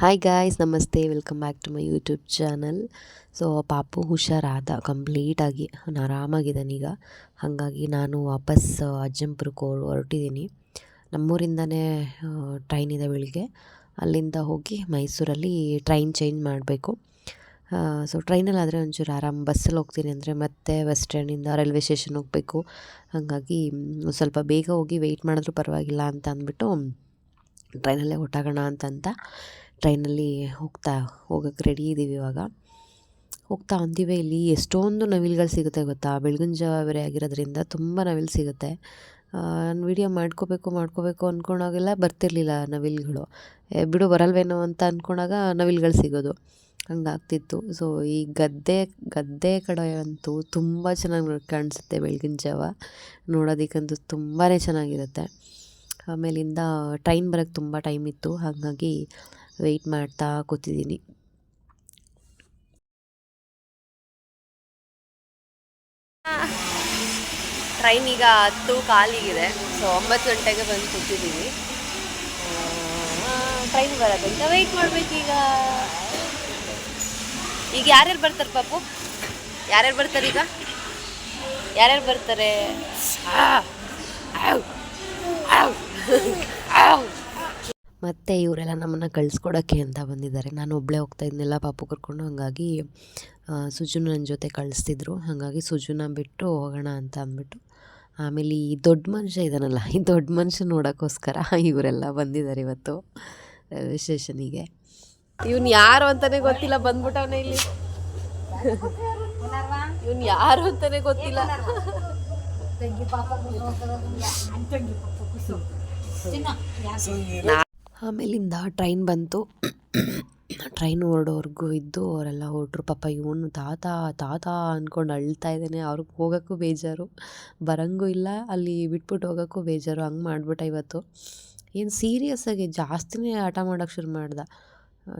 Hi guys namaste welcome back to my YouTube channel so ಪಾಪು ಹುಷಾರಾದ ಕಂಪ್ಲೀಟಾಗಿ ಆರಾಮಾಗಿದ್ದಾನೆ ಈಗ. ಹಾಗಾಗಿ ನಾನು ವಾಪಸ್ ಅಜ್ಜಂಪುರಕ್ಕೆ ಹೊರಟಿದ್ದೀನಿ. ನಮ್ಮೂರಿಂದನೇ ಟ್ರೈನ್ ಇದೆ ಬೆಳಿಗ್ಗೆ. ಅಲ್ಲಿಂದ ಹೋಗಿ ಮೈಸೂರಲ್ಲಿ ಟ್ರೈನ್ ಚೇಂಜ್ ಮಾಡಬೇಕು. ಸೊ ಟ್ರೈನಲ್ಲಾದರೆ ಒಂಚೂರು ಆರಾಮ್ ಬಸ್ಸಲ್ಲಿ ಹೋಗ್ತೀನಿ ಅಂದರೆ ಮತ್ತೆ ಬಸ್ ಸ್ಟ್ಯಾಂಡಿಂದ ರೈಲ್ವೆ ಸ್ಟೇಷನ್ ಹೋಗಬೇಕು. ಹಾಗಾಗಿ ಸ್ವಲ್ಪ ಬೇಗ ಹೋಗಿ ವೆಯ್ಟ್ ಮಾಡಿದ್ರೂ ಪರವಾಗಿಲ್ಲ ಅಂತ ಅಂದ್ಬಿಟ್ಟು ಟ್ರೈನಲ್ಲೇ ಹೊಟ್ಟಾಗೋಣ ಅಂತಂತ ಟ್ರೈನಲ್ಲಿ ಹೋಗ್ತಾ ಹೋಗೋಕ್ಕೆ ರೆಡಿ ಇದ್ದೀವಿ ಇವಾಗ. ಹೋಗ್ತಾ ಅಂತೀವಿ ಇಲ್ಲಿ ಎಷ್ಟೊಂದು ನವಿಲುಗಳು ಸಿಗುತ್ತೆ ಗೊತ್ತಾ? ಬೆಳಗಿನ ಜಾವ ಬೇರೆ ಆಗಿರೋದ್ರಿಂದ ತುಂಬ ನವಿಲು ಸಿಗುತ್ತೆ. ನಾನು ವೀಡಿಯೋ ಮಾಡ್ಕೋಬೇಕು ಮಾಡ್ಕೋಬೇಕು ಅಂದ್ಕೊಂಡಾಗೆಲ್ಲ ಬರ್ತಿರ್ಲಿಲ್ಲ ನವಿಲುಗಳು. ಬಿಡು, ಬರಲ್ವೇನೋ ಅಂತ ಅಂದ್ಕೊಂಡಾಗ ನವಿಲುಗಳು ಸಿಗೋದು. ಹಂಗಾಗ್ತಿತ್ತು. ಸೊ ಈ ಗದ್ದೆ ಗದ್ದೆ ಕಡೆ ಅಂತೂ ತುಂಬ ಚೆನ್ನಾಗಿ ಕಾಣಿಸುತ್ತೆ ಬೆಳಗಿನ ಜಾವ ನೋಡೋದಕ್ಕಂತೂ ತುಂಬಾ ಚೆನ್ನಾಗಿರುತ್ತೆ. ಆಮೇಲಿಂದ ಟ್ರೈನ್ ಬರೋಕ್ಕೆ ತುಂಬ ಟೈಮ್ ಇತ್ತು. ಹಾಗಾಗಿ ವೆಯ್ಟ್ ಮಾಡ್ತಾ ಕೂತಿದ್ದೀನಿ. ಟ್ರೈನ್ ಈಗ ಹತ್ತು ಕಾಲಿಗಿದೆ ಸೊ ಒಂಬತ್ತು ಗಂಟೆಗೆ ಬಂದು ಕೂತಿದ್ದೀನಿ ಟ್ರೈನ್ ಬರೋದಂತ ವೆಯ್ಟ್ ಮಾಡ್ಬೇಕೀಗ ಈಗ. ಯಾರ್ಯಾರು ಬರ್ತಾರೆ ಪಾಪು? ಯಾರ್ಯಾರು ಬರ್ತಾರೆ ಈಗ? ಯಾರ್ಯಾರು ಬರ್ತಾರೆ? ಮತ್ತು ಇವರೆಲ್ಲ ನಮ್ಮನ್ನು ಕಳಿಸ್ಕೊಡೋಕ್ಕೆ ಅಂತ ಬಂದಿದ್ದಾರೆ. ನಾನು ಒಬ್ಬಳೇ ಹೋಗ್ತಾ ಇದ್ನೆಲ್ಲ ಪಾಪು ಕರ್ಕೊಂಡು ಹಾಗಾಗಿ ಸುಜುನ ನನ್ನ ಜೊತೆ ಕಳಿಸ್ತಿದ್ರು. ಹಾಗಾಗಿ ಸುಜುನ ಬಿಟ್ಟು ಹೋಗೋಣ ಅಂತ ಅಂದ್ಬಿಟ್ಟು ಆಮೇಲೆ ಈ ದೊಡ್ಡ ಮನುಷ್ಯ ಇದ್ದಾನಲ್ಲ ಈ ದೊಡ್ಡ ಮನುಷ್ಯ ನೋಡೋಕ್ಕೋಸ್ಕರ ಇವರೆಲ್ಲ ಬಂದಿದ್ದಾರೆ ಇವತ್ತು ರೈಲ್ವೆ ಸ್ಟೇಷನಿಗೆ ಇವನು ಯಾರು ಅಂತಲೇ ಗೊತ್ತಿಲ್ಲ ಬಂದ್ಬಿಟ್ಟವನೇ ಇಲ್ಲಿ. ಇವನು ಯಾರು ಅಂತಲೇ ಗೊತ್ತಿಲ್ಲ. ಆಮೇಲಿಂದ ಟ್ರೈನ್ ಬಂತು. ಟ್ರೈನ್ ಹೊರಡೋವರೆಗೂ ಇದ್ದು ಅವರೆಲ್ಲ ಹೊರಟ್ರು. ಪಾಪ ಇವನು ತಾತ ತಾತ ಅಂದ್ಕೊಂಡು ಅಳ್ತಾ ಇದ್ದಾನೆ. ಅವ್ರಿಗೆ ಹೋಗೋಕ್ಕೂ ಬೇಜಾರು. ಬರಂಗೂ ಇಲ್ಲ. ಅಲ್ಲಿ ಬಿಟ್ಬಿಟ್ಟು ಹೋಗೋಕ್ಕೂ ಬೇಜಾರು. ಹಂಗೆ ಮಾಡಿಬಿಟ್ಟ ಇವತ್ತು. ಏನು ಸೀರಿಯಸ್ಸಾಗಿ ಜಾಸ್ತಿನೇ ಆಟ ಮಾಡೋಕ್ಕೆ ಶುರು ಮಾಡ್ದೆ.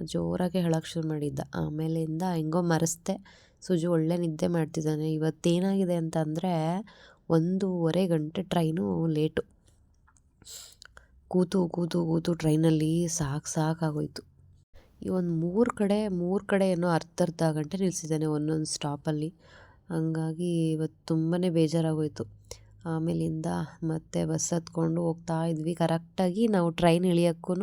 ಜೋರಾಗಿ ಹೇಳೋಕ್ಕೆ ಶುರು ಮಾಡಿದ್ದ. ಆಮೇಲಿಂದ ಹೆಂಗೋ ಮರೆಸ್ದೆ. ಸುಜು ಒಳ್ಳೆ ನಿದ್ದೆ ಮಾಡ್ತಿದ್ದಾನೆ. ಇವತ್ತೇನಾಗಿದೆ ಅಂತಂದರೆ ಒಂದೂವರೆ ಗಂಟೆ ಟ್ರೈನು ಲೇಟು. ಕೂತು ಕೂತು ಕೂತು ಟ್ರೈನಲ್ಲಿ ಸಾಕು ಸಾಕಾಗೋಯ್ತು ಈ ಒಂದು ಮೂರು ಕಡೆ ಮೂರು ಕಡೆ ಏನೋ ಅರ್ಧ ಅರ್ಧ ಗಂಟೆ ನಿಲ್ಲಿಸಿದ್ದಾನೆ ಒಂದೊಂದು ಸ್ಟಾಪಲ್ಲಿ. ಹಂಗಾಗಿ ಇವತ್ತು ತುಂಬಾ ಬೇಜಾರಾಗೋಯ್ತು. ಆಮೇಲಿಂದ ಮತ್ತೆ ಬಸ್ ಹತ್ಕೊಂಡು ಹೋಗ್ತಾ ಇದ್ವಿ. ಕರೆಕ್ಟಾಗಿ ನಾವು ಟ್ರೈನ್ ಇಳಿಯೋಕ್ಕೂ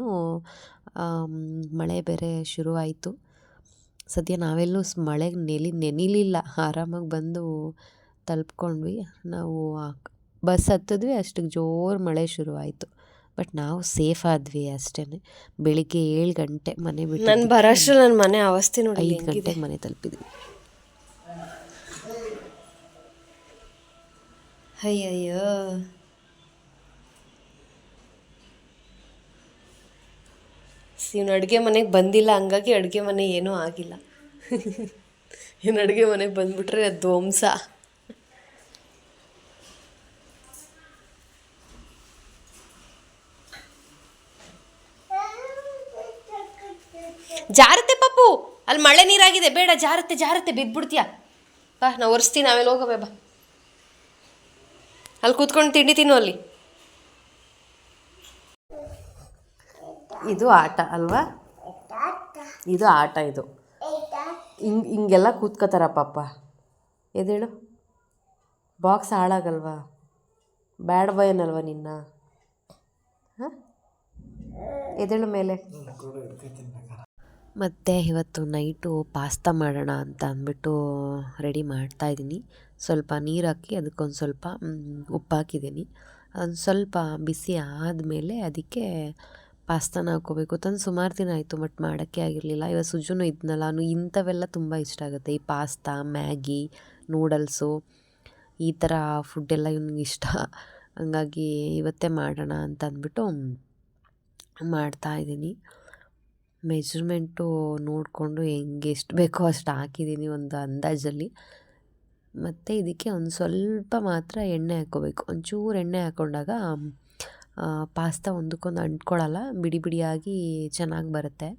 ಮಳೆ ಬೇರೆ ಶುರುವಾಯಿತು. ಸದ್ಯ ನಾವೆಲ್ಲೂ ಮಳೆಗೆ ನೆಲಿ, ನೆನಿಲಿಲ್ಲ. ಆರಾಮಾಗಿ ಬಂದು ತಲುಪ್ಕೊಂಡ್ವಿ. ನಾವು ಬಸ್ ಹತ್ತಿದ್ವಿ ಅಷ್ಟಕ್ಕೆ ಜೋರು ಮಳೆ ಶುರುವಾಯಿತು. ಬಟ್ ನಾವು ಸೇಫ್ ಆದ್ವಿ ಅಷ್ಟೇ ಬೆಳಿಗ್ಗೆ ಏಳು ಗಂಟೆ ಮನೆ ಬಿಟ್ಟು ನಾನು ಬರೋಷ್ಟು ನನ್ನ ಮನೆ ಅವಸ್ಥೆ ನೋಡಿ ಐದು ಗಂಟೆಗೆ ಮನೆ ತಲುಪಿದ್ವಿ. ಅಯ್ಯಯ್ಯೋ. ಇವನು ಅಡುಗೆ ಮನೆಗೆ ಬಂದಿಲ್ಲ ಹಂಗಾಗಿ ಅಡುಗೆ ಮನೆ ಏನೂ ಆಗಿಲ್ಲ. ಇವ್ನು ಅಡುಗೆ ಮನೆಗೆ ಬಂದುಬಿಟ್ರೆ ಅದು ಧ್ವಂಸ ಜಾರತ್ತೆ ಪಪ್ಪು ಅಲ್ಲಿ ಮಳೆ ನೀರಾಗಿದೆ. ಬೇಡ, ಜಾರತ್ತೆ ಜಾರತ್ತೆ, ಬಿದ್ಬಿಡ್ತೀಯ. ಬಾ, ನಾವು ಒರೆಸ್ತೀನಿ ಆಮೇಲೆ ಹೋಗವೆ, ಬಾ. ಅಲ್ಲಿ ಕೂತ್ಕೊಂಡು ತಿಂಡಿ ತಿನ್ನು ಅಲ್ಲಿ. ಇದು ಆಟ ಅಲ್ವಾ? ಇದು ಆಟ ಇದು. ಹಿಂಗೆ, ಹಿಂಗೆಲ್ಲ ಕೂತ್ಕೋತಾರ ಪಾಪ ಎದೇಳು ಬಾಕ್ಸ್ ಹಾಳಾಗಲ್ವಾ? ಬ್ಯಾಡ್ ಬಾಯ್ ಅನ್ನಲ್ವಾ ನಿನ್ನ? ಹಾಂ? ಎದೇಳು ಮೇಲೆ. ಮತ್ತು ಇವತ್ತು ನೈಟು ಪಾಸ್ತಾ ಮಾಡೋಣ ಅಂತ ಅಂದ್ಬಿಟ್ಟು ರೆಡಿ ಮಾಡ್ತಾಯಿದ್ದೀನಿ ಸ್ವಲ್ಪ ನೀರು ಹಾಕಿ ಅದಕ್ಕೊಂದು ಸ್ವಲ್ಪ ಉಪ್ಪು ಹಾಕಿದ್ದೀನಿ. ಒಂದು ಸ್ವಲ್ಪ ಬಿಸಿ ಆದಮೇಲೆ ಅದಕ್ಕೆ ಪಾಸ್ತಾನ ಹಾಕ್ಕೋಬೇಕು. ತಂದು ಸುಮಾರು ದಿನ ಆಯಿತು, ಬಟ್ ಮಾಡೋಕ್ಕೆ ಆಗಿರಲಿಲ್ಲ. ಇವತ್ತು ಸುಜುನು ಇದ್ನಲ್ಲ, ಅವನು ಇಂಥವೆಲ್ಲ ತುಂಬ ಇಷ್ಟ ಆಗುತ್ತೆ. ಈ ಪಾಸ್ತಾ, ಮ್ಯಾಗಿ, ನೂಡಲ್ಸು, ಈ ಥರ ಫುಡ್ಡೆಲ್ಲ ಇವ್ನಿಗೆ ಇಷ್ಟ. ಹಂಗಾಗಿ ಇವತ್ತೇ ಮಾಡೋಣ ಅಂತ ಅಂದ್ಬಿಟ್ಟು ಮಾಡ್ತಾ ಇದ್ದೀನಿ. ಮೆಜರ್ಮೆಂಟು ನೋಡಿಕೊಂಡು ಹೆಂಗೆ ಎಷ್ಟು ಬೇಕೋ ಅಷ್ಟು ಹಾಕಿದ್ದೀನಿ ಒಂದು ಅಂದಾಜಲ್ಲಿ. ಮತ್ತು ಇದಕ್ಕೆ ಒಂದು ಸ್ವಲ್ಪ ಮಾತ್ರ ಎಣ್ಣೆ ಹಾಕ್ಕೋಬೇಕು. ಒಂಚೂರು ಎಣ್ಣೆ ಹಾಕ್ಕೊಂಡಾಗ ಪಾಸ್ತಾ ಒಂದಕ್ಕೊಂದು ಅಂಟ್ಕೊಳ್ಳಲ್ಲ, ಬಿಡಿ ಬಿಡಿಯಾಗಿ ಚೆನ್ನಾಗಿ ಬರುತ್ತೆ.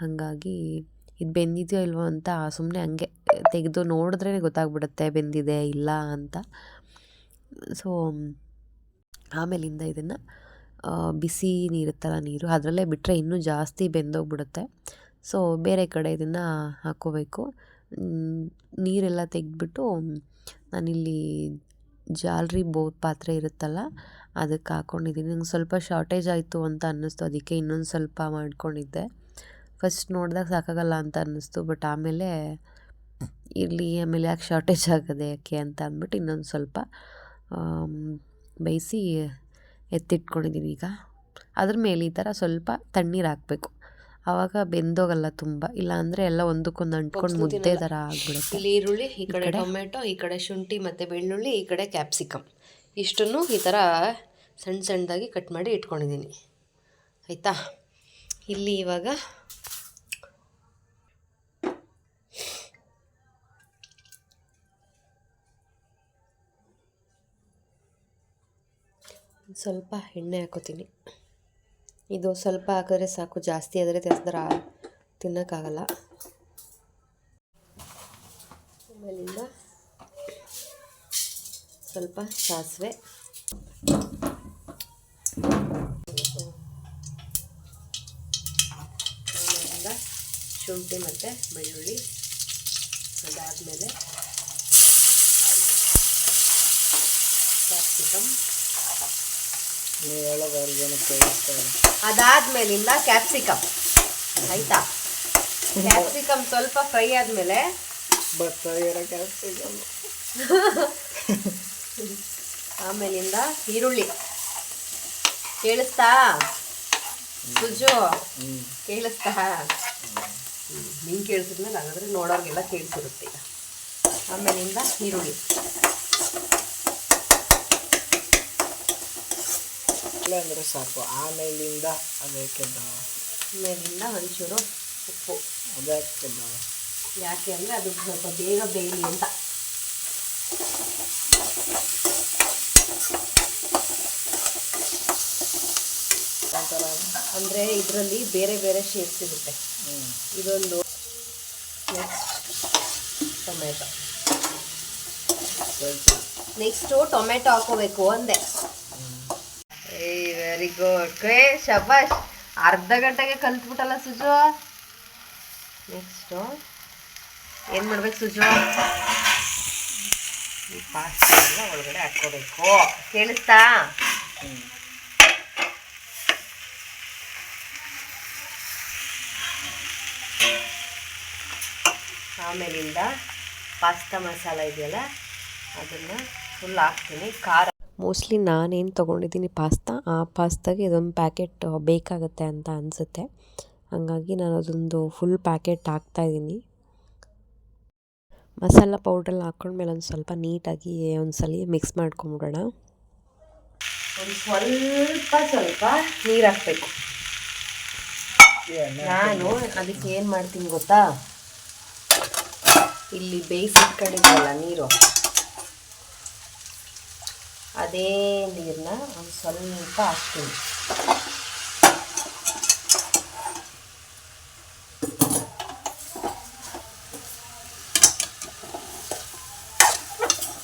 ಹಾಗಾಗಿ ಇದು ಬೆಂದಿದೆಯೋ ಇಲ್ವೋ ಅಂತ ಸುಮ್ಮನೆ ಹಂಗೆ ತೆಗೆದು ನೋಡಿದ್ರೇ ಗೊತ್ತಾಗ್ಬಿಡುತ್ತೆ ಬೆಂದಿದೆ ಇಲ್ಲ ಅಂತ. ಸೊ ಆಮೇಲಿಂದ ಇದನ್ನು ಬಿಸಿ ನೀರುತ್ತಲ್ಲ ನೀರು. ಅದರಲ್ಲೇ ಬಿಟ್ಟರೆ ಇನ್ನೂ ಜಾಸ್ತಿ ಬೆಂದೋಗ್ಬಿಡುತ್ತೆ. ಸೊ ಬೇರೆ ಕಡೆ ಇದನ್ನು ಹಾಕ್ಕೋಬೇಕು ನೀರೆಲ್ಲ ತೆಗೆದ್ಬಿಟ್ಟು ನಾನಿಲ್ಲಿ ಜಾಲ್ರಿ ಬೋ ಪಾತ್ರೆ ಇರುತ್ತಲ್ಲ ಅದಕ್ಕೆ ಹಾಕ್ಕೊಂಡಿದ್ದೀನಿ ನಂಗೆ ಸ್ವಲ್ಪ ಶಾರ್ಟೇಜ್ ಆಯಿತು ಅಂತ ಅನ್ನಿಸ್ತು. ಅದಕ್ಕೆ ಇನ್ನೊಂದು ಸ್ವಲ್ಪ ಮಾಡ್ಕೊಂಡಿದ್ದೆ. ಫಸ್ಟ್ ನೋಡಿದಾಗ ಸಾಕಾಗಲ್ಲ ಅಂತ ಅನ್ನಿಸ್ತು ಬಟ್ ಆಮೇಲೆ ಇರಲಿ, ಆಮೇಲೆ ಯಾಕೆ ಶಾರ್ಟೇಜ್ ಆಗದೆ ಯಾಕೆ ಅಂತ ಅಂದ್ಬಿಟ್ಟು ಇನ್ನೊಂದು ಸ್ವಲ್ಪ ಬೇಯಿಸಿ ಎತ್ತಿಟ್ಕೊಂಡಿದ್ದೀನಿ ಈಗ. ಅದ್ರ ಮೇಲೆ ಈ ಥರ ಸ್ವಲ್ಪ ತಣ್ಣೀರು ಹಾಕಬೇಕು. ಆವಾಗ ಬೆಂದೋಗಲ್ಲ ತುಂಬ. ಇಲ್ಲಾಂದರೆ ಎಲ್ಲ ಒಂದಕ್ಕೊಂದು ಅಂಟ್ಕೊಂಡು ಮುದ್ದೆ ಥರ ಆಗ್ಬಿಡುತ್ತೆ. ಇಲ್ಲಿ ಈರುಳ್ಳಿ ಈ ಕಡೆ ಕಡೆ? ಟೊಮೆಟೊ ಈ ಕಡೆ ಶುಂಠಿ ಮತ್ತು ಬೆಳ್ಳುಳ್ಳಿ ಈ ಕಡೆ ಕ್ಯಾಪ್ಸಿಕಮ್. ಇಷ್ಟನ್ನು ಈ ಥರ ಸಣ್ಣ ಸಣ್ಣದಾಗಿ ಕಟ್ ಮಾಡಿ ಇಟ್ಕೊಂಡಿದ್ದೀನಿ ಆಯಿತಾ? ಇಲ್ಲಿ ಇವಾಗ ಸ್ವಲ್ಪ ಎಣ್ಣೆ ಹಾಕೋತೀನಿ. ಇದು ಸ್ವಲ್ಪ ಹಾಕಿದ್ರೆ ಸಾಕು, ಜಾಸ್ತಿ ಆದರೆ ತೆಗೆದ್ರೆ ತಿನ್ನೋಕ್ಕಾಗಲ್ಲ. ಆಮೇಲಿಂದ ಸ್ವಲ್ಪ ಸಾಸಿವೆ. ಆಮೇಲಿಂದ ಶುಂಠಿ ಮತ್ತು ಬೆಳ್ಳುಳ್ಳಿ ಅದಾದಮೇಲೆ ಕ್ಯಾಪ್ಸಿಕಮ್. ನೀವು ಹೇಳೋದವ್ರಿಗೇನು ಕೇಳಿಸ್ತಾ ಇಲ್ಲ ಅದಾದ್ಮೇಲಿಂದ ಕ್ಯಾಪ್ಸಿಕಮ್ ಆಯ್ತಾ? ಕ್ಯಾಪ್ಸಿಕಮ್ ಸ್ವಲ್ಪ ಫ್ರೈ ಆದಮೇಲೆ ಬರ್ತಾ ಇರೋ ಕ್ಯಾಪ್ಸಿಕಮ್ ಆಮೇಲಿಂದ ಈರುಳ್ಳಿ. ಕೇಳಿಸ್ತಾ? ಸುಜು ಕೇಳಿಸ್ತಾ? ನಿಂಗೆ ಕೇಳಿಸಿದ್ಮೇಲೆ ಹಾಗಾದ್ರೆ ನೋಡೋರಿಗೆಲ್ಲ ಕೇಳಿಸಿರುತ್ತೆ ಈಗ. ಆಮೇಲಿಂದ ಈರುಳ್ಳಿ. ಇಲ್ಲ ಅಂದರೆ ಸಾಕು. ಆಮೇಲಿಂದ ಅದಕ್ಕೆ ಆಮೇಲಿಂದ ಒಂಚೂರು ಉಪ್ಪು. ಅದಕ್ಕೆ ಯಾಕೆ ಅಂದರೆ ಅದು ಸ್ವಲ್ಪ ಬೇಗ ಬೇಯಲಿ ಅಂತ. ಅಂದರೆ ಇದರಲ್ಲಿ ಬೇರೆ ಬೇರೆ ಶೇಪ್ಸ್ ಇರುತ್ತೆ. ಇದೊಂದು ನೆಕ್ಸ್ಟ್ ಟೊಮೆಟೊ ನೆಕ್ಸ್ಟು ಟೊಮೆಟೊ ಹಾಕೋಬೇಕು ಅಂದೆ. ಏಯ್ ವೆರಿ ಗುಡ್ ಕೇ ಶಬಾಷ್, ಅರ್ಧ ಗಂಟೆಗೆ ಕಲ್ತ್ಬಿಟ್ಟಲ್ಲ ಸುಜು? ನೆಕ್ಸ್ಟು ಏನು ಮಾಡ್ಬೇಕು ಸುಜು? ಈ ಪಾಸ್ತಾ ಎಲ್ಲ ಒಳಗಡೆ ಹಾಕ್ಕೋಬೇಕು. ಕೇಳಿಸ್ತಾ? ಆಮೇಲಿಂದ ಪಾಸ್ತಾ ಮಸಾಲ ಇದೆಯಲ್ಲ, ಅದನ್ನು ಫುಲ್ ಹಾಕ್ತೀನಿ. ಖಾರ ಮೋಸ್ಟ್ಲಿ ನಾನೇನು ತೊಗೊಂಡಿದ್ದೀನಿ ಪಾಸ್ತಾ. ಆ ಪಾಸ್ತಾಗೆ ಇದೊಂದು ಪ್ಯಾಕೆಟ್ ಬೇಕಾಗುತ್ತೆ ಅಂತ ಅನಿಸುತ್ತೆ. ಹಾಗಾಗಿ ನಾನು ಅದೊಂದು ಫುಲ್ ಪ್ಯಾಕೆಟ್ ಹಾಕ್ತಾಯಿದ್ದೀನಿ ಮಸಾಲ ಪೌಡ್ರೆಲ್ಲ ಹಾಕ್ಕೊಂಡ್ಮೇಲೆ ಒಂದು ಸ್ವಲ್ಪ ನೀಟಾಗಿ ಒಂದ್ಸಲ ಮಿಕ್ಸ್ ಮಾಡ್ಕೊಂಬಿಡೋಣ. ಒಂದು ಸ್ವಲ್ಪ ಸ್ವಲ್ಪ ನೀರು ಹಾಕ್ಬೇಕು. ನಾನು ಅದಕ್ಕೆ ಏನು ಮಾಡ್ತೀನಿ ಗೊತ್ತಾ? ಇಲ್ಲಿ ಬೇಯಿಸಿಟ್ಕೊಂಡಿದ್ದಲ್ಲ ನೀರು. ಅದೇ ನೀರನ್ನ ಒಂದು ಸ್ವಲ್ಪ ಹಾಕ್ತೀನಿ.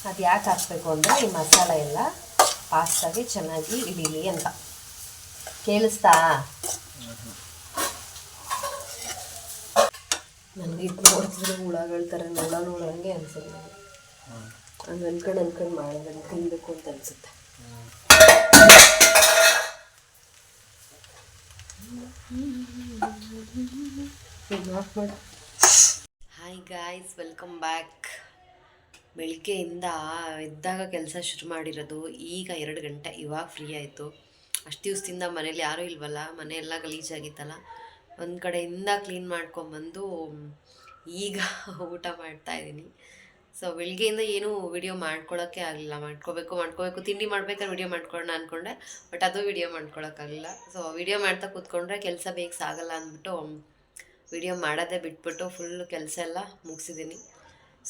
ಅದು ಯಾಕೆ ಹಾಕ್ಬೇಕು ಅಂದರೆ ಈ ಮಸಾಲ ಎಲ್ಲ ಪಾಸ್ತಾಗೆ ಚೆನ್ನಾಗಿ ಇಡೀಲಿ ಅಂತ. ಕೇಳಿಸ್ತಾ? ನನಗೆ ಇದು ನೋಡಿದ್ರೆ ಹುಳಗಳ ಥರ ನೋಡ ನೋಡೋಂಗೆ ಅನ್ಸುತ್ತೆ. ಹಂಗೆ ಅನ್ಕೊಂಡು ಅನ್ಕೊಂಡು ಮಾಡೋದನ್ನು ತಿನ್ನಬೇಕು ಅಂತ ಅನ್ಸುತ್ತೆ. ಹಾಯ್ ಗಾಯ್ಸ್ ವೆಲ್ಕಮ್ ಬ್ಯಾಕ್ ಬೆಳಗ್ಗೆಯಿಂದ ಎದ್ದಾಗ ಕೆಲಸ ಶುರು ಮಾಡಿರೋದು, ಈಗ ಎರಡು ಗಂಟೆ, ಇವಾಗ ಫ್ರೀ ಆಯಿತು. ಅಷ್ಟು ದಿವಸದಿಂದ ಮನೇಲಿ ಯಾರೂ ಇಲ್ವಲ್ಲ ಮನೆಯೆಲ್ಲ ಗಲೀಜಾಗಿತ್ತಲ್ಲ ಒಂದು ಕಡೆಯಿಂದ ಕ್ಲೀನ್ ಮಾಡ್ಕೊಂಬಂದು, ಈಗ ಊಟ ಮಾಡ್ತಾ ಇದ್ದೀನಿ. ಸೊ ಬೆಳಿಗ್ಗೆಯಿಂದ ಏನೂ ವಿಡಿಯೋ ಮಾಡ್ಕೊಳ್ಳೋಕ್ಕೆ ಆಗಲಿಲ್ಲ. ಮಾಡ್ಕೋಬೇಕು ಮಾಡ್ಕೋಬೇಕು. ತಿಂಡಿ ಮಾಡ್ಬೇಕಾದ್ರೆ ವಿಡಿಯೋ ಮಾಡ್ಕೊಳ್ಳೋಣ ಅಂದ್ಕೊಂಡೆ ಬಟ್ ಅದು ವಿಡಿಯೋ ಮಾಡ್ಕೊಳಕ್ಕಾಗಲಿಲ್ಲ. ಸೊ ವಿಡಿಯೋ ಮಾಡ್ತಾ ಕೂತ್ಕೊಂಡ್ರೆ ಕೆಲಸ ಬೇಗ ಸಾಗಲ್ಲ ಅಂದ್ಬಿಟ್ಟು ವಿಡಿಯೋ ಮಾಡೋದೇ ಬಿಟ್ಬಿಟ್ಟು ಫುಲ್ಲು ಕೆಲಸ ಎಲ್ಲ ಮುಗಿಸಿದ್ದೀನಿ.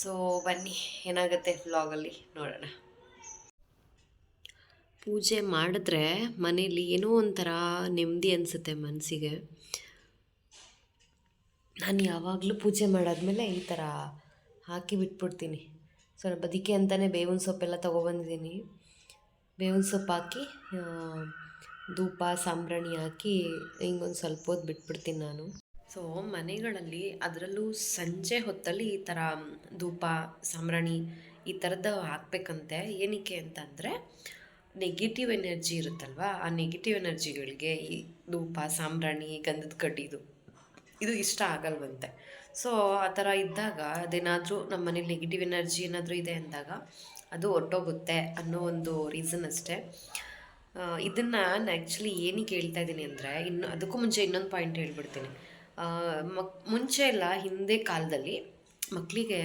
ಸೊ ಬನ್ನಿ, ಏನಾಗುತ್ತೆ ವ್ಲಾಗಲ್ಲಿ ನೋಡೋಣ. ಪೂಜೆ ಮಾಡಿದ್ರೆ ಮನೇಲಿ ಏನೋ ಒಂಥರ ನೆಮ್ಮದಿ ಅನಿಸುತ್ತೆ ಮನಸ್ಸಿಗೆ. ನಾನು ಯಾವಾಗಲೂ ಪೂಜೆ ಮಾಡಾದಮೇಲೆ ಈ ಥರ ಹಾಕಿ ಬಿಟ್ಬಿಡ್ತೀನಿ. ಸೊ, ನಾನು ಬದಿಕೆ ಅಂತಲೇ ಬೇವಿನ ಸೊಪ್ಪೆಲ್ಲ ತೊಗೊಬಂದಿದ್ದೀನಿ. ಬೇವಿನ ಸೊಪ್ಪು ಹಾಕಿ ಧೂಪ, ಸಾಂಬ್ರಾಣಿ ಹಾಕಿ ಹಿಂಗೊಂದು ಸ್ವಲ್ಪ ಹೊತ್ತು ಬಿಟ್ಬಿಡ್ತೀನಿ ನಾನು. ಸೊ, ಮನೆಗಳಲ್ಲಿ ಅದರಲ್ಲೂ ಸಂಜೆ ಹೊತ್ತಲ್ಲಿ ಈ ಥರ ಧೂಪ, ಸಾಂಬ್ರಾಣಿ ಈ ಥರದ್ದು ಹಾಕ್ಬೇಕಂತೆ. ಏನಕ್ಕೆ ಅಂತಂದರೆ ನೆಗೆಟಿವ್ ಎನರ್ಜಿ ಇರುತ್ತಲ್ವ? ಆ ನೆಗೆಟಿವ್ ಎನರ್ಜಿಗಳಿಗೆ ಈ ಧೂಪ, ಸಾಂಬ್ರಾಣಿ, ಗಂಧದ ಕಡ್ಡಿದು ಇದು ಇಷ್ಟ ಆಗಲ್ವಂತೆ. ಸೊ ಆ ಥರ ಇದ್ದಾಗ ಅದೇನಾದರೂ ನಮ್ಮ ಮನೇಲಿ ನೆಗೆಟಿವ್ ಎನರ್ಜಿ ಏನಾದರೂ ಇದೆ ಅಂದಾಗ ಅದು ಹೊರ್ಟೋಗುತ್ತೆ ಅನ್ನೋ ಒಂದು ರೀಸನ್ ಅಷ್ಟೇ. ಇದನ್ನು ನಾನು ಆ್ಯಕ್ಚುಲಿ ಏನಕ್ಕೆ ಹೇಳ್ತಾ ಇದ್ದೀನಿ ಅಂದರೆ ಇನ್ನು ಅದಕ್ಕೂ ಮುಂಚೆ ಇನ್ನೊಂದು ಪಾಯಿಂಟ್ ಹೇಳ್ಬಿಡ್ತೀನಿ. ಮಕ್, ಮುಂಚೆ ಎಲ್ಲ ಹಿಂದೆ ಕಾಲದಲ್ಲಿ ಮಕ್ಕಳಿಗೆ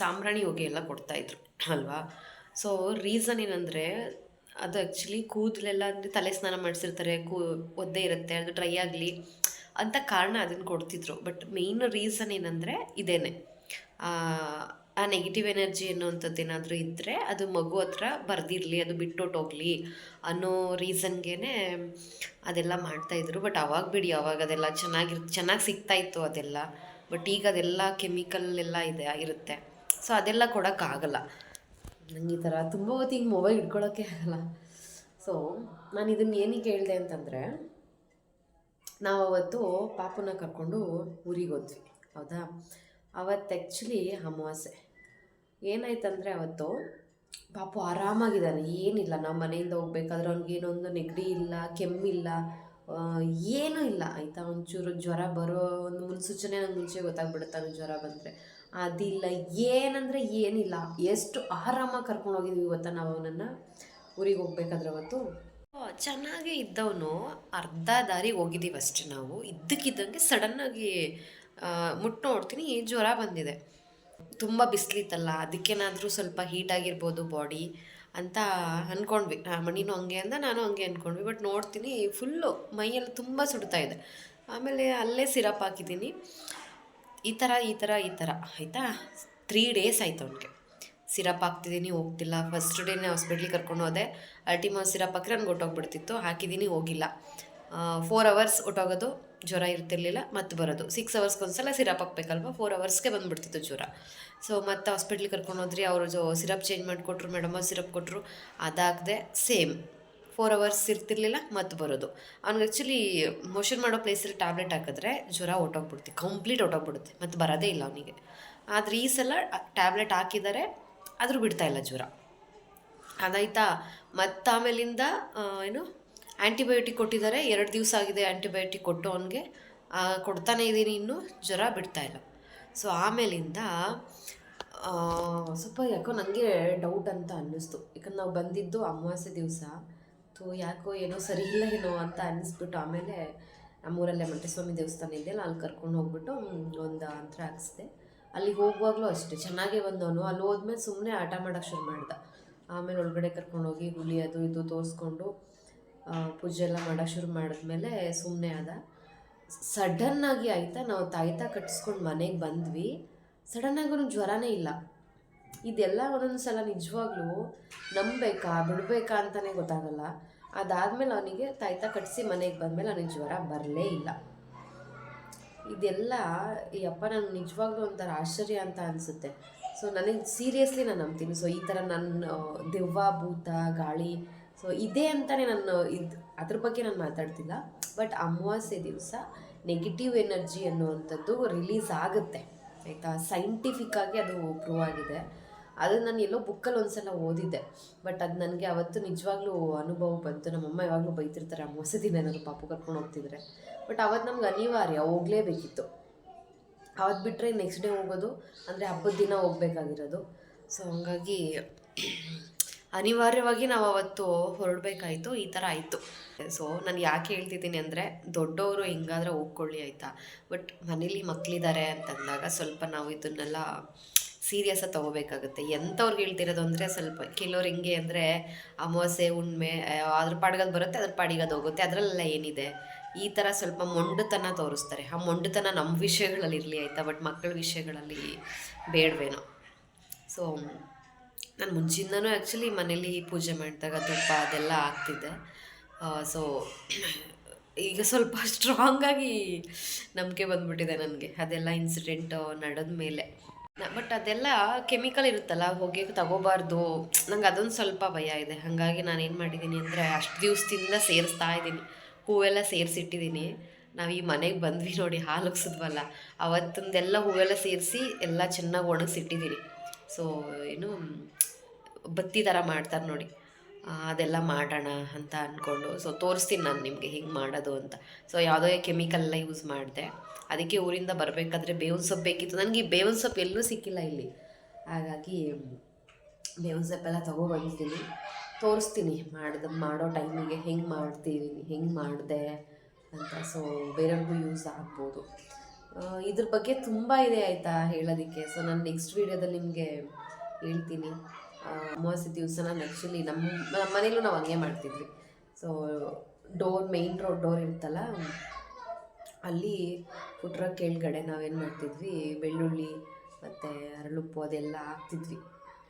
ಸಾಂಬ್ರಾಣಿ ಹೊಗೆ ಎಲ್ಲ ಕೊಡ್ತಾಯಿದ್ರು ಅಲ್ವಾ? ಸೊ ರೀಸನ್ ಏನಂದರೆ ಅದು ಆ್ಯಕ್ಚುಲಿ ಕೂದಲೆಲ್ಲ ಅಂದರೆ ತಲೆ ಸ್ನಾನ ಮಾಡಿಸಿರ್ತಾರೆ, ಕೂ, ಒದ್ದೆ ಇರುತ್ತೆ, ಅದು ಡ್ರೈ ಆಗಲಿ ಅಂತ ಕಾರಣ ಅದನ್ನು ಕೊಡ್ತಿದ್ರು. ಬಟ್ ಮೇಯ್ನ್ ರೀಸನ್ ಏನಂದರೆ ಇದೇನೆ. ಆ ನೆಗೆಟಿವ್ ಎನರ್ಜಿ ಅನ್ನೋವಂಥದ್ದು ಏನಾದರೂ ಇದ್ದರೆ ಅದು ಮಗು ಹತ್ರ ಬರ್ದಿರಲಿ, ಅದು ಬಿಟ್ಟೊಟ್ಟೋಗ್ಲಿ ಅನ್ನೋ ರೀಸನ್ಗೇ ಅದೆಲ್ಲ ಮಾಡ್ತಾಯಿದ್ರು ಬಟ್ ಅವಾಗ ಬಿಡಿ, ಅವಾಗ ಅದೆಲ್ಲ ಚೆನ್ನಾಗಿರ್ ಚೆನ್ನಾಗಿ ಸಿಗ್ತಾಯಿತ್ತು ಅದೆಲ್ಲ. ಬಟ್ ಈಗ ಅದೆಲ್ಲ ಕೆಮಿಕಲ್ ಎಲ್ಲ ಇದೆ, ಇರುತ್ತೆ. ಸೊ ಅದೆಲ್ಲ ಕೊಡೋಕ್ಕಾಗಲ್ಲ ನಂಗೆ ಈ ಥರ ತುಂಬ ಹೊತ್ತು ಹಿಂಗೆ ಮೊಬೈಲ್ ಇಟ್ಕೊಳ್ಳೋಕ್ಕೆ ಆಗಲ್ಲ. ಸೊ ನಾನು ಇದನ್ನು ಏನಕ್ಕೆ ಹೇಳಿದೆ ಅಂತಂದರೆ ನಾವು ಅವತ್ತು ಪಾಪುನ ಕರ್ಕೊಂಡು ಊರಿಗೆ ಹೋದ್ವಿ. ಹೌದಾ? ಅವತ್ತು ಆ್ಯಕ್ಚುಲಿ ಅಮಾವಾಸ್ಯೆ. ಏನಾಯ್ತಂದರೆ ಅವತ್ತು ಪಾಪು ಆರಾಮಾಗಿದ್ದಾನೆ, ಏನಿಲ್ಲ. ನಾವು ಮನೆಯಿಂದ ಹೋಗ್ಬೇಕಾದ್ರೆ ಅವ್ನಿಗೇನೊಂದು ನೆಗಡಿ ಇಲ್ಲ, ಕೆಮ್ಮಿಲ್ಲ ಏನೂ ಇಲ್ಲ. ಆಯಿತಾ? ಒಂಚೂರು ಜ್ವರ ಬರೋ ಒಂದು ಮುನ್ಸೂಚನೆ ನಂಗೆ ಮುಂಚೆ ಗೊತ್ತಾಗ್ಬಿಡುತ್ತೆ ಅವ್ನಿಗೆ ಜ್ವರ ಬಂದರೆ. ಅದಿಲ್ಲ, ಏನಂದರೆ ಏನಿಲ್ಲ. ಎಷ್ಟು ಆರಾಮಾಗಿ ಕರ್ಕೊಂಡು ಹೋಗಿದ್ವಿ ಗೊತ್ತಾ ನಾವು ಅವನನ್ನು? ಊರಿಗೆ ಹೋಗ್ಬೇಕಾದ್ರೆ ಅವತ್ತು. ಚೆನ್ನಾಗೇ ಇದ್ದವನು ಅರ್ಧ ದಾರಿ ಹೋಗಿದ್ದೀವಿ ಅಷ್ಟೇ ನಾವು. ಇದ್ದಕ್ಕಿದ್ದಂಗೆ ಸಡನ್ನಾಗಿ ಮುಟ್ಟು ನೋಡ್ತೀನಿ ಜ್ವರ ಬಂದಿದೆ. ತುಂಬ ಬಿಸಿಲಿತ್ತಲ್ಲ ಅದಕ್ಕೇನಾದರೂ ಸ್ವಲ್ಪ ಹೀಟ್ ಆಗಿರ್ಬೋದು ಬಾಡಿ ಅಂತ ಅಂದ್ಕೊಂಡ್ವಿ ಮಣಿನೂ ಹಂಗೆ ಅಂದ, ನಾನು ಹಂಗೆ ಅಂದ್ಕೊಂಡ್ವಿ ಬಟ್ ನೋಡ್ತೀನಿ ಫುಲ್ಲು ಮೈಯೆಲ್ಲ ತುಂಬ ಸುಡ್ತಾ ಇದೆ. ಆಮೇಲೆ ಅಲ್ಲೇ ಸಿರಪ್ ಹಾಕಿದ್ದೀನಿ. ಈ ಥರ ಈ ಥರ ಈ ಥರ ಆಯಿತಾ? ತ್ರೀ ಡೇಸ್ ಆಯಿತು ಅವ್ನಿಗೆ. ಸಿರಪ್ ಹಾಕ್ತಿದ್ದೀನಿ ಹೋಗ್ತಿಲ್ಲ. ಫಸ್ಟ್ ಡೇನೇ ಹಾಸ್ಪಿಟ್ಲಿಗೆ ಕರ್ಕೊಂಡು ಹೋದೆ. ಅಲ್ಟಿಮಾ ಸಿರಪ್ ಹಾಕಿದ್ರೆ ಅವ್ನಿಗೆ ಹೊಟ್ಟೋಗ್ಬಿಡ್ತಿತ್ತು ಹಾಕಿದ್ದೀನಿ, ಹೋಗಿಲ್ಲ. ಫೋರ್ ಅವರ್ಸ್ ಹೊಟ್ಟೋಗೋದು ಜ್ವರ ಇರ್ತಿರ್ಲಿಲ್ಲ, ಮತ್ತೆ ಬರೋದು. ಸಿಕ್ಸ್ ಅವರ್ಸ್ಗೆ ಒಂದ್ಸಲ ಸಿರಪ್ ಹಾಕ್ಬೇಕಲ್ವ? ಫೋರ್ ಅವರ್ಸ್ಗೆ ಬಂದುಬಿಡ್ತಿತ್ತು ಜ್ವರ. ಸೊ ಮತ್ತೆ ಹಾಸ್ಪಿಟ್ಲಿಗೆ ಕರ್ಕೊಂಡು ಹೋದ್ರಿ, ಅವರು ಜೊ ಸಿರಪ್ ಚೇಂಜ್ ಮಾಡಿಕೊಟ್ರು ಮೇಡಮ್ ಸಿರಪ್ ಕೊಟ್ಟರು ಅದಾಗದೆ ಸೇಮ್ ಫೋರ್ ಅವರ್ಸ್ ಇರ್ತಿರ್ಲಿಲ್ಲ, ಮತ್ತೆ ಬರೋದು. ಅವ್ನಿಗೆ ಆ್ಯಕ್ಚುಲಿ ಮೋಷನ್ ಮಾಡೋ ಪ್ಲೇಸಲ್ಲಿ ಟ್ಯಾಬ್ಲೆಟ್ ಹಾಕಿದ್ರೆ ಜ್ವರ ಹೊಟ್ಟೋಗ್ಬಿಡುತ್ತೆ ಕಂಪ್ಲೀಟ್ ಹೊಟ್ಟೋಗ್ಬಿಡುತ್ತೆ ಮತ್ತು ಬರೋದೇ ಇಲ್ಲ ಅವನಿಗೆ. ಆದರೆ ಈ ಸಲ ಟ್ಯಾಬ್ಲೆಟ್ ಹಾಕಿದ್ದಾರೆ ಆದರೂ ಬಿಡ್ತಾ ಇಲ್ಲ ಜ್ವರ. ಅದಾಯ್ತಾ? ಮತ್ತು ಆಮೇಲಿಂದ ಏನು ಆ್ಯಂಟಿಬಯೋಟಿಕ್ ಕೊಟ್ಟಿದ್ದಾರೆ. ಎರಡು ದಿವಸ ಆಗಿದೆ ಆ್ಯಂಟಿಬಯೋಟಿಕ್ ಕೊಟ್ಟು ಅವನಿಗೆ. ಕೊಡ್ತಾನೆ ಇದ್ದೀನಿ ಇನ್ನೂ. ಜ್ವರ ಬಿಡ್ತಾ ಇಲ್ಲ. ಸೊ ಆಮೇಲಿಂದ ಸ್ವಲ್ಪ ಯಾಕೋ ನನಗೆ ಡೌಟ್ ಅಂತ ಅನ್ನಿಸ್ತು. ಯಾಕಂದ್ರೆ ನಾವು ಬಂದಿದ್ದು ಅಮಾವಾಸ್ಯೆ ದಿವಸ. ಸೊ ಯಾಕೋ ಏನೋ ಸರಿ ಇಲ್ಲ ಏನೋ ಅಂತ ಅನ್ನಿಸ್ಬಿಟ್ಟು ಆಮೇಲೆ ನಮ್ಮೂರಲ್ಲೇ ಮಂಟೇಸ್ವಾಮಿ ದೇವಸ್ಥಾನ ಇದೆಯಲ್ಲ, ಅಲ್ಲಿ ಕರ್ಕೊಂಡು ಹೋಗ್ಬಿಟ್ಟು ಒಂದು ಅಂತ್ರ ಹಾಕ್ಸಿದೆ. ಅಲ್ಲಿಗೆ ಹೋಗುವಾಗಲೂ ಅಷ್ಟೇ, ಚೆನ್ನಾಗೇ ಬಂದವನು. ಅಲ್ಲಿ ಹೋದ್ಮೇಲೆ ಸುಮ್ಮನೆ ಆಟ ಮಾಡೋಕ್ಕೆ ಶುರು ಮಾಡ್ದ. ಆಮೇಲೆ ಒಳಗಡೆ ಕರ್ಕೊಂಡೋಗಿ ಹುಲಿ ಅದು ಇದು ತೋರಿಸ್ಕೊಂಡು ಪೂಜೆ ಎಲ್ಲ ಮಾಡೋಕ್ಕೆ ಶುರು ಮಾಡಿದ್ಮೇಲೆ ಸುಮ್ಮನೆ ಆದ. ಸಡನ್ನಾಗಿ ಆಯಿತಾ, ನಾವು ತಾಯ್ತಾ ಕಟ್ಟಿಸ್ಕೊಂಡು ಮನೆಗೆ ಬಂದ್ವಿ. ಸಡನ್ನಾಗಿ ಅವ್ನಿಗೆ ಜ್ವರನೇ ಇಲ್ಲ. ಇದೆಲ್ಲ ಒಂದೊಂದು ಸಲ ನಿಜವಾಗ್ಲೂ ನಂಬೇಕಾ ಬಿಡಬೇಕಾ ಅಂತಲೇ ಗೊತ್ತಾಗಲ್ಲ. ಅದಾದಮೇಲೆ ಅವನಿಗೆ ತಾಯ್ತಾ ಕಟ್ಟಿಸಿ ಮನೆಗೆ ಬಂದಮೇಲೆ ಅವನಿಗೆ ಜ್ವರ ಬರಲೇ ಇಲ್ಲ. ಇದೆಲ್ಲ ಈ ಅಪ್ಪ ನನಗೆ ನಿಜವಾಗ್ಲೂ ಒಂಥರ ಆಶ್ಚರ್ಯ ಅಂತ ಅನಿಸುತ್ತೆ. ಸೊ ನನಗೆ ಸೀರಿಯಸ್ಲಿ ನಾನು ನಂಬ್ತೀನಿ. ಸೊ ಈ ಥರ ನನ್ನ ದೆವ್ವ, ಭೂತ, ಗಾಳಿ ಸೊ ಇದೆ ಅಂತಲೇ ನಾನು, ಇದು, ಅದ್ರ ಬಗ್ಗೆ ನಾನು ಮಾತಾಡ್ತಿಲ್ಲ. ಬಟ್ ಅಮಾವಾಸ್ಯೆ ದಿವಸ ನೆಗೆಟಿವ್ ಎನರ್ಜಿ ಅನ್ನುವಂಥದ್ದು ರಿಲೀಸ್ ಆಗುತ್ತೆ. ಆಯಿತಾ? ಸೈಂಟಿಫಿಕ್ಕಾಗಿ ಅದು ಪ್ರೂವ್ ಆಗಿದೆ. ಅದು ನಾನು ಎಲ್ಲೋ ಬುಕ್ಕಲ್ಲಿ ಒಂದ್ಸಲ ಓದಿದ್ದೆ. ಬಟ್ ಅದು ನನಗೆ ಅವತ್ತು ನಿಜವಾಗ್ಲೂ ಅನುಭವ ಬಂತು. ನಮ್ಮಮ್ಮ ಯಾವಾಗಲೂ ಬೈತಿರ್ತಾರೆ ಅಮಾವಾಸ್ಯೆ ದಿನ ಏನಾದ್ರು ಪಾಪು ಕರ್ಕೊಂಡು ಹೋಗ್ತಿದ್ರೆ. ಬಟ್ ಅವತ್ತು ನಮ್ಗೆ ಅನಿವಾರ್ಯ, ಹೋಗ್ಲೇಬೇಕಿತ್ತು. ಅವತ್ತು ಬಿಟ್ಟರೆ ನೆಕ್ಸ್ಟ್ ಡೇ ಹೋಗೋದು ಅಂದರೆ ಹಬ್ಬದ ದಿನ ಹೋಗ್ಬೇಕಾಗಿರೋದು. ಸೊ ಹಂಗಾಗಿ ಅನಿವಾರ್ಯವಾಗಿ ನಾವು ಅವತ್ತು ಹೊರಡಬೇಕಾಯ್ತು, ಈ ಥರ ಆಯಿತು. ಸೊ ನಾನು ಯಾಕೆ ಹೇಳ್ತಿದ್ದೀನಿ ಅಂದರೆ ದೊಡ್ಡವರು ಹೆಂಗಾದ್ರೆ ಹೋಗ್ಕೊಳ್ಳಿ ಆಯಿತಾ? ಬಟ್ ಮನೇಲಿ ಮಕ್ಕಳಿದ್ದಾರೆ ಅಂತಂದಾಗ ಸ್ವಲ್ಪ ನಾವು ಇದನ್ನೆಲ್ಲ ಸೀರಿಯಸ್ಸಾಗಿ ತಗೋಬೇಕಾಗುತ್ತೆ. ಎಂಥವ್ರಿಗೆ ಹೇಳ್ತಿರೋದು ಅಂದರೆ ಸ್ವಲ್ಪ ಕೆಲವ್ರು ಹೆಂಗೆ ಅಂದರೆ ಅಮಾವಾಸ್ಯೆ ಅಯ್ಯೋ, ಅದ್ರ ಪಾಡಿಗದು ಬರುತ್ತೆ ಅದ್ರ ಪಾಡಿಗೆ ಅದು ಹೋಗುತ್ತೆ. ಅದರಲ್ಲೆಲ್ಲ ಏನಿದೆ? ಈ ಥರ ಸ್ವಲ್ಪ ಮೊಂಡುತನ ತೋರಿಸ್ತಾರೆ. ಆ ಮೊಂಡುತನ ನಮ್ಮ ವಿಷಯಗಳಲ್ಲಿ ಇರಲಿ ಆಯಿತಾ? ಬಟ್ ಮಕ್ಕಳ ವಿಷಯಗಳಲ್ಲಿ ಬೇಡವೇನೋ. ಸೊ ನಾನು ಮುಂಚಿಂದನೂ ಆ್ಯಕ್ಚುಲಿ ಮನೇಲಿ ಪೂಜೆ ಮಾಡಿದಾಗ ತುಪ್ಪ ಅದೆಲ್ಲ ಆಗ್ತಿದ್ದೆ ಸೊ ಈಗ ಸ್ವಲ್ಪ ಸ್ಟ್ರಾಂಗಾಗಿ ನಂಬಿಕೆ ಬಂದ್ಬಿಟ್ಟಿದೆ ನನಗೆ. ಅದೆಲ್ಲ ಇನ್ಸಿಡೆಂಟ್ ನಡೆದ ಮೇಲೆ ಬಟ್ ಅದೆಲ್ಲ ಕೆಮಿಕಲ್ ಇರುತ್ತಲ್ಲ ಹೊಗೆ ತಗೋಬಾರ್ದು. ನಂಗೆ ಅದೊಂದು ಸ್ವಲ್ಪ ಭಯ ಇದೆ. ಹಾಗಾಗಿ ನಾನು ಏನು ಮಾಡಿದ್ದೀನಿ ಅಂದರೆ ಅಷ್ಟು ದಿವಸದಿಂದ ಸೇರಿಸ್ತಾ ಇದ್ದೀನಿ. ಹೂವೆಲ್ಲ ಸೇರಿಸಿಟ್ಟಿದ್ದೀನಿ ನಾವು ಈ ಮನೆಗೆ ಬಂದ್ವಿ ನೋಡಿ, ಹಾಲು ಅವತ್ತಿಂದೆಲ್ಲ ಹೂವೆಲ್ಲ ಸೇರಿಸಿ ಎಲ್ಲ ಚೆನ್ನಾಗಿ ಒಣಗಿಸಿಟ್ಟಿದ್ದೀನಿ ಸೊ ಏನು, ಬತ್ತಿ ಥರ ಮಾಡ್ತಾರೆ ನೋಡಿ. ಅದೆಲ್ಲ ಮಾಡೋಣ ಅಂತ ಅಂದ್ಕೊಂಡು ಸೊ ತೋರಿಸ್ತೀನಿ ನಾನು ನಿಮಗೆ ಹಿಂಗೆ ಮಾಡೋದು ಅಂತ. ಸೊ ಯಾವುದೋ ಕೆಮಿಕಲ್ ಎಲ್ಲ ಯೂಸ್ ಮಾಡಿದೆ. ಅದಕ್ಕೆ ಊರಿಂದ ಬರಬೇಕಾದ್ರೆ ಬೇವಿನ ಸೊಪ್ಪು ಬೇಕಿತ್ತು. ನನಗೆ ಬೇವಿನ ಸೊಪ್ಪು ಎಲ್ಲೂ ಸಿಕ್ಕಿಲ್ಲ ಇಲ್ಲಿ. ಹಾಗಾಗಿ, ಬೇವಿನ ಸೊಪ್ಪೆಲ್ಲ ತೊಗೊಬಂದಿದ್ದೀನಿ ತೋರಿಸ್ತೀನಿ ಮಾಡಿದ, ಮಾಡೋ ಟೈಮಿಗೆ ಹೆಂಗೆ ಮಾಡ್ತೀವಿ ಹೆಂಗೆ ಮಾಡಿದೆ ಅಂತ. ಸೊ ಬೇರೆಯವ್ರಿಗೂ ಯೂಸ್ ಆಗ್ಬೋದು. ಇದ್ರ ಬಗ್ಗೆ ತುಂಬ ಇದೆ ಆಯಿತಾ ಹೇಳೋದಕ್ಕೆ. ಸೊ ನಾನು ನೆಕ್ಸ್ಟ್ ವೀಡಿಯೋದಲ್ಲಿ ನಿಮಗೆ ಹೇಳ್ತೀನಿ. ಅಮಾವಾಸ್ಯೆ ದಿವಸ ನಾನು ಆ್ಯಕ್ಚುಲಿ ನಮ್ಮ ನಮ್ಮ ಮನೇಲೂ ನಾವು ಹಂಗೆ ಮಾಡ್ತಿದ್ವಿ. So door main road door ಇರುತ್ತಲ್ಲ, ಅಲ್ಲಿ ಪುಟ್ರ ಕೆಳಗಡೆ ನಾವೇನು ಮಾಡ್ತಿದ್ವಿ? ಬೆಳ್ಳುಳ್ಳಿ ಮತ್ತು ಅರಳುಪ್ಪು ಅದೆಲ್ಲ ಹಾಕ್ತಿದ್ವಿ.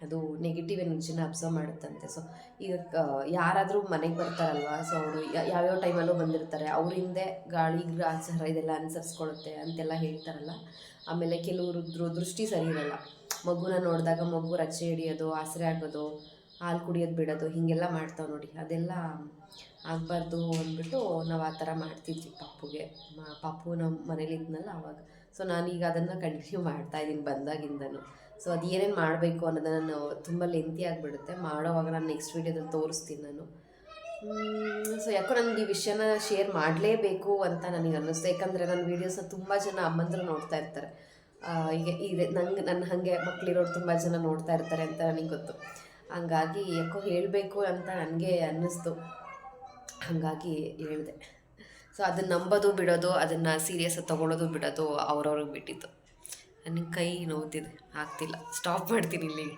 ಅದು ನೆಗೆಟಿವ್ ಎನರ್ಜಿನ ಅಬ್ಸರ್ವ್ ಮಾಡುತ್ತಂತೆ. ಸೊ ಈಗ ಯಾರಾದರೂ ಮನೆಗೆ ಬರ್ತಾರಲ್ವ? ಸೊ ಅವರು ಯಾವ್ಯಾವ ಟೈಮಲ್ಲೂ ಬಂದಿರ್ತಾರೆ. ಅವ್ರ ಗಾಳಿ ಗ್ರಾಚಾರ ಇದೆಲ್ಲ ಅನುಸರಿಸ್ಕೊಳುತ್ತೆ ಅಂತೆಲ್ಲ ಹೇಳ್ತಾರಲ್ಲ. ಆಮೇಲೆ ಕೆಲವರು ದೃಷ್ಟಿ ಸರಿ ಇರಲ್ಲ. ಮಗುನ ನೋಡಿದಾಗ ಮಗು ರಚ್ಚೆ ಹಿಡಿಯೋದು, ಆಸರೆ ಆಗೋದು ಹಾಲು ಕುಡಿಯೋದು ಬಿಡೋದು, ಹೀಗೆಲ್ಲ ಮಾಡ್ತಾವೆ ನೋಡಿ. ಅದೆಲ್ಲ ಆಗಬಾರ್ದು ಅಂದ್ಬಿಟ್ಟು ನಾವು ಆ ಥರ ಮಾಡ್ತಿದ್ವಿ ಪಪ್ಪುಗೆ. ಪಪ್ಪು ನಮ್ಮ ಮನೇಲಿ ಇದ್ನಲ್ಲ ಅವಾಗ. ಸೊ ನಾನೀಗ ಅದನ್ನು ಕಂಟಿನ್ಯೂ ಮಾಡ್ತಾ ಇದ್ದೀನಿ ಬಂದಾಗಿಂದನು. ಸೊ ಅದು ಏನೇನು ಮಾಡಬೇಕು ಅನ್ನೋದು ನಾನು ತುಂಬ ಲೆಂತಿ ಆಗಿಬಿಡುತ್ತೆ. ಮಾಡೋವಾಗ ನಾನು ನೆಕ್ಸ್ಟ್ ವೀಡಿಯೋದಲ್ಲಿ ತೋರಿಸ್ತೀನಿ ನಾನು. ಸೊ ಯಾಕೋ ನನಗೆ ಈ ವಿಷಯನ ಶೇರ್ ಮಾಡಲೇಬೇಕು ಅಂತ ನನಗೆ ಅನ್ನಿಸ್ತು. ಯಾಕಂದರೆ ನನ್ನ ವೀಡಿಯೋಸ್ನ ತುಂಬ ಜನ ಅಮ್ಮಂದರು ನೋಡ್ತಾ ಇರ್ತಾರೆ. ಈಗ ಇದೆ, ನಂಗೆ ನನ್ನ ಹಾಗೆ ಮಕ್ಕಳಿರೋರು ತುಂಬ ಜನ ನೋಡ್ತಾ ಇರ್ತಾರೆ ಅಂತ ನನಗೆ ಗೊತ್ತು. ಹಂಗಾಗಿ ಯಾಕೋ ಹೇಳಬೇಕು ಅಂತ ನನಗೆ ಅನ್ನಿಸ್ತು. ಹಾಗಾಗಿ ಹೇಳಿದೆ. ಸೊ ಅದನ್ನು ನಂಬೋದು, ಬಿಡೋದು, ಅದನ್ನು ಸೀರಿಯಸ್ ತೊಗೊಳೋದು, ಬಿಡೋದು ಅವ್ರವ್ರಿಗೆ ಬಿಟ್ಟಿತ್ತು. ನನಗೆ ಕೈ ನೋವುತ್ತಿದೆ ಆಗ್ತಿಲ್ಲ. ಸ್ಟಾಪ್ ಮಾಡ್ತೀನಿ ಇಲ್ಲಿಗೆ